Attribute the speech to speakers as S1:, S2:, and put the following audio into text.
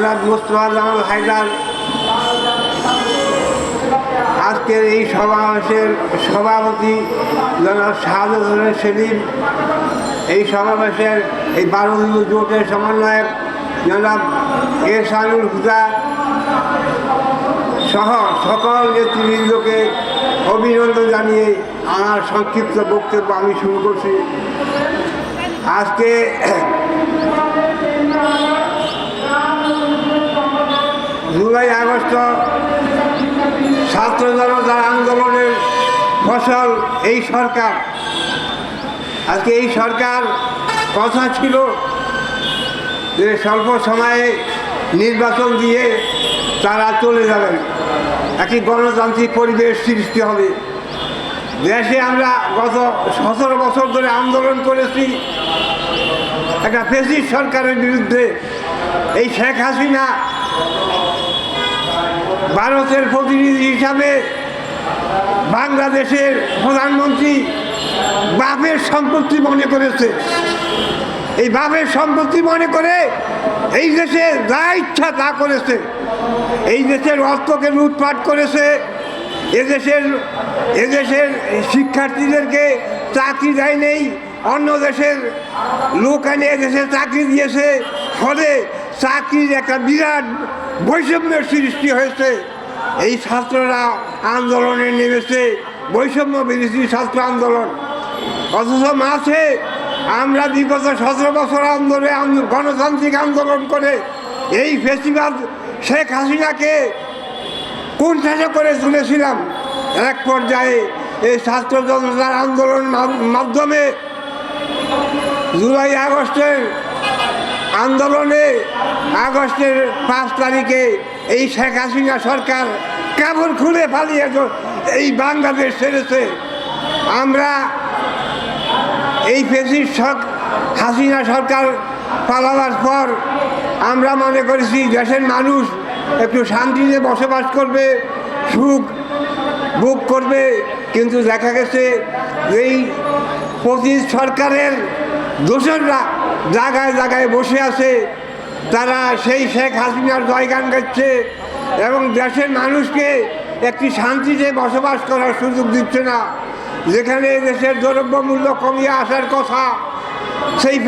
S1: জনাব মুস্তফা জামাল হায়দার। আজকের এই সমাবেশের সভাপতি জনাব শাহাদুল হোসেন সেলিম, এই সমাবেশের এই বারো জোটের সমন্বয়ক জনাব এহসানুল হুদা সহ সকল নেতৃবৃন্দকে অভিনন্দন জানিয়ে আমার সংক্ষিপ্ত বক্তব্য আমি শুরু করছি। আজকে জুলাই আগস্ট ছাত্র জনতার আন্দোলনের ফসল এই সরকার। আজকে এই সরকার কথা ছিল যে স্বল্প সময়ে নির্বাচন দিয়ে তারা চলে যাবেন। একটি গণতান্ত্রিক পরিবেশ সৃষ্টি হবে। দেশে আমরা গত সতেরো বছর ধরে আন্দোলন করেছি। একটা ফেসিস সরকারের বিরুদ্ধে এই শেখ হাসিনা ভারতের প্রতিনিধি হিসাবে বাংলাদেশের প্রধানমন্ত্রী বাপের সম্পত্তি মনে করেছে। এই বাপের সম্পত্তি মনে করে এই দেশে যা ইচ্ছা তা করেছে। এই দেশের অর্থকে লুটপাট করেছে। এদেশের এদেশের শিক্ষার্থীদেরকে চাকরি দেয় নেই। অন্য দেশের লোক এনে এদেশে চাকরি দিয়েছে। ফলে চাকরির একটা বিরাট বৈষম্যের সৃষ্টি হয়েছে। এই ছাত্ররা আন্দোলনে নেমেছে। বৈষম্য বিরোধী ছাত্র আন্দোলন। অথচ মাঝে আমরা বিগত সতেরো বছর আন্দোলনে আন্দো- গণতান্ত্রিক আন্দোলন করে এই ফেস্টিভ্যাল শেখ হাসিনাকে কোণঠাসা করে তুলেছিলাম। এক পর্যায়ে এই ছাত্র জনতার আন্দোলন মাধ্যমে জুলাই আগস্টের আন্দোলনে আগস্টের পাঁচ তারিখে এই শেখ হাসিনা সরকার কাপড় খুলে পালিয়ে এই বাংলাদেশ ছেড়েছে। আমরা এই ফেসির হাসিনা সরকার পালাবার পর আমরা মনে করেছি দেশের মানুষ একটু শান্তিতে বসবাস করবে, সুখ ভোগ করবে। কিন্তু দেখা গেছে এই প্রতি সরকারের দোসররা জায়গায় জায়গায় বসে আছে। তারা সেই শেখ হাসিনার জয়গান গাচ্ছে এবং দেশের মানুষকে একটি শান্তিতে বসবাস করার সুযোগ দিচ্ছে না। যেখানে দেশের দ্রব্যমূল্য কমিয়ে আসার কথা, সেই